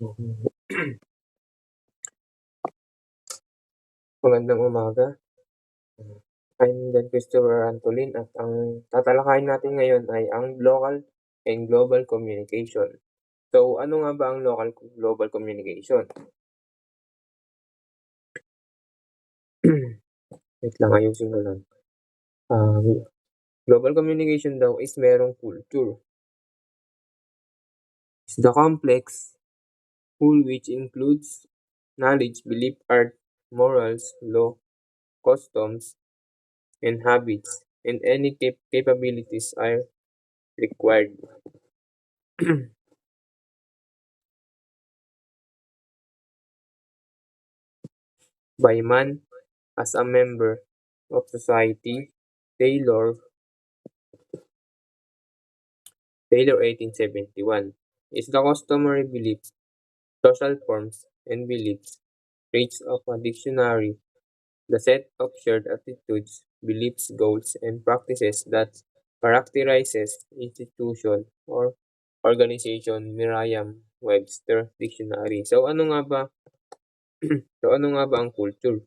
Magandang umaga. I'm Dan Christopher Antolin at ang tatalakayin natin ngayon ay ang local and global communication. So, ano nga ba ang local global communication? Wait lang, ayusin ko lang. Um, global communication daw is merong culture. It's the complex whole which includes knowledge, belief, art, morals, law, customs, and habits, and any cap- capabilities are required. by man as a member of society, Taylor Taylor 1871 is the customary beliefs, social forms, and beliefs, traits of a dictionary, the set of shared attitudes, beliefs, goals, and practices that characterizes institution or organization, Merriam-Webster Dictionary. So, ano nga ba so, ano nga ba ang culture?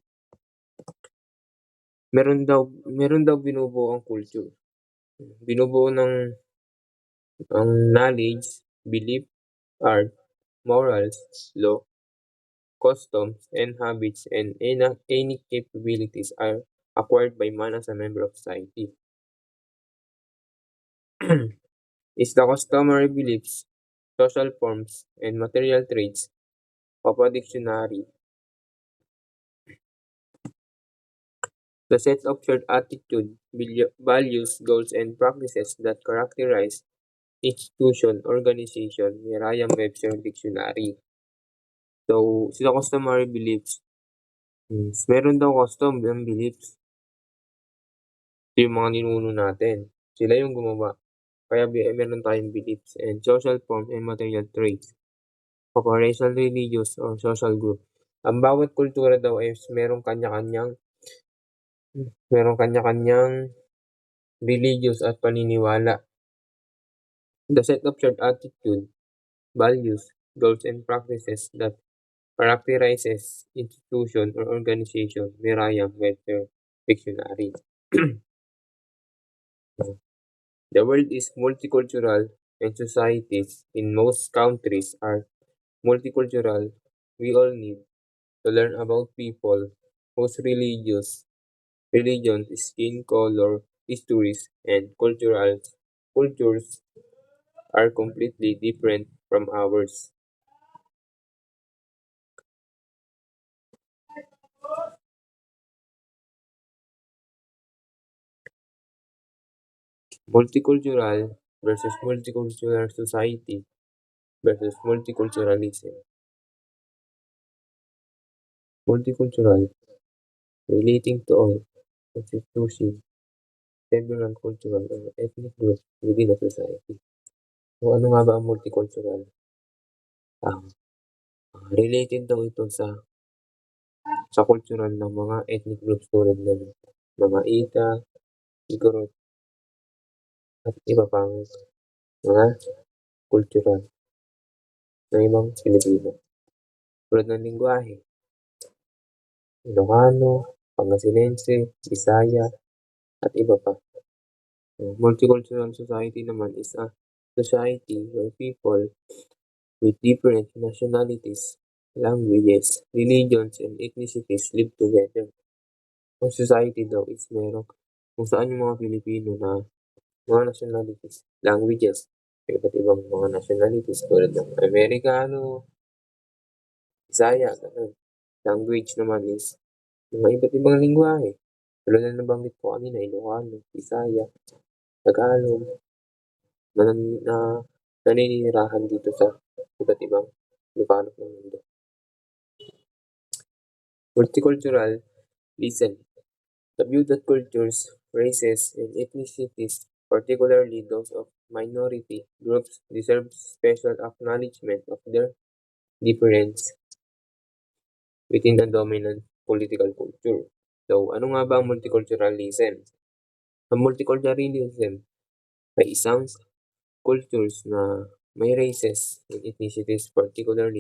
Meron daw meron daw binubuo ang culture. Binubuo ng ang knowledge, belief, art, morals, law, customs, and habits, and any, capabilities are acquired by man as a member of society. it's the customary beliefs, social forms, and material traits of a dictionary. The set of shared attitude, values, goals, and practices that characterize institution, organization, Merriam-Webster Dictionary. So, sila customary beliefs. Is, meron daw custom and beliefs. Ito yung mga ninuno natin. Sila yung gumawa. Kaya bi- meron tayong beliefs and social forms and material traits. Operational, religious, or social group. Ang bawat kultura daw is merong kanya-kanyang merong kanya-kanyang religious at paniniwala. The set of shared attitude, values, goals, and practices that characterizes institution or organization, Merriam-Webster Dictionary. the world is multicultural and societies in most countries are multicultural. We all need to learn about people whose religious religion, skin color, histories, and cultural cultures are completely different from ours. Multicultural versus multicultural society versus multiculturalism. Multicultural, relating to all, constitution, several cultural or ethnic groups within a society. So, ano nga ba ang multicultural? Ah, ah, related daw ito sa sa cultural ng mga ethnic groups tulad ng mga Ita, Igorot, at iba pang mga cultural ng ibang Pilipino. Tulad ng lingwahe, Ilocano, Pangasinense, Bisaya, at iba pa. Uh, multicultural society naman is a society where people with different nationalities, languages, religions, and ethnicities live together. Ang society daw is merong kung saan yung mga Pilipino na mga nationalities, languages, iba't ibang mga nationalities tulad ng Amerikano, Bisaya, ganun. Language naman is mga iba't ibang lingwahe. Tulad na nabanggit ko kanina, Ilocano, Bisaya, Tagalog, na, na naninirahan dito sa iba't ibang lupanog ng mundo. Multicultural, listen. The view that cultures, races, and ethnicities, particularly those of minority groups, deserve special acknowledgement of their difference within a dominant political culture. So, ano nga ba ang multiculturalism? Ang multiculturalism ay isang cultures na may races and ethnicities particularly